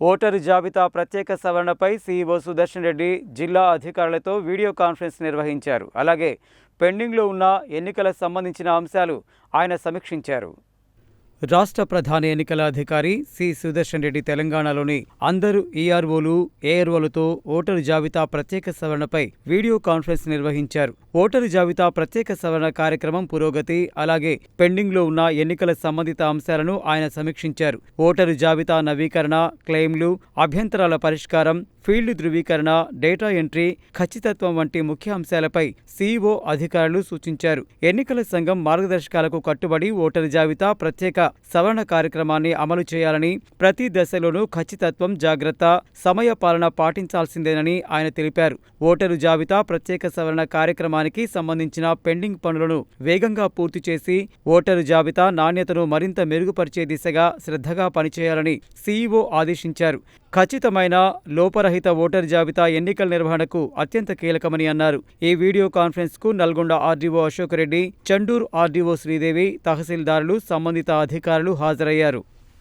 Voter జాబితా ప్రత్యేక సవరణపై CEO Sudarshan Reddy జిల్లా అధికారులతో వీడియో కాన్ఫరెన్స్ నిర్వహించారు. అలాగే పెండింగ్లో ఉన్న ఎన్నికల సంబంధించిన అంశాలు ఆయన సమీక్షించారు. రాష్ట్ర ప్రధాన ఎన్నికల అధికారి సి. సుదర్శన్ రెడ్డి తెలంగాణలోని అందరు ఈఆర్ఓలు ఏఆర్ఓలతో ఓటరు జాబితా ప్రత్యేక సవరణపై వీడియో కాన్ఫరెన్స్ నిర్వహించారు. ఓటరు జాబితా ప్రత్యేక సవరణ కార్యక్రమం పురోగతి అలాగే పెండింగ్లో ఉన్న ఎన్నికల సంబంధిత అంశాలను ఆయన సమీక్షించారు. ఓటరు జాబితా నవీకరణ క్లెయిమ్లు అభ్యంతరాల పరిష్కారం ఫీల్డ్ ధృవీకరణ డేటా ఎంట్రీ ఖచ్చితత్వం వంటి ముఖ్య అంశాలపై సీఈఓ అధికారులు సూచించారు. ఎన్నికల సంఘం మార్గదర్శకాలకు కట్టుబడి ఓటరు జాబితా ప్రత్యేక సవరణ కార్యక్రమాన్ని అమలు చేయాలని ప్రతి దశలోనూ ఖచ్చితత్వం జాగ్రత్త సమయ పాలన పాటించాల్సిందేనని ఆయన తెలిపారు. ఓటరు జాబితా ప్రత్యేక సవరణ కార్యక్రమానికి సంబంధించిన పెండింగ్ పనులను వేగంగా పూర్తి చేసి ఓటరు జాబితా నాణ్యతను మరింత మెరుగుపరిచే దిశగా శ్రద్ధగా పనిచేయాలని సీఈఓ ఆదేశించారు. ఖచ్చితమైన లోపరహిత ఓటర్ జాబితా ఎన్నికల నిర్వహణకు అత్యంత కీలకమని అన్నారు. ఈ వీడియో కాన్ఫరెన్స్కు నల్గొండ ఆర్డీఓ అశోక్ రెడ్డి చండూర్ ఆర్డీఓ శ్రీదేవి తహసీల్దారులు సంబంధిత అధికారులు హాజరయ్యారు.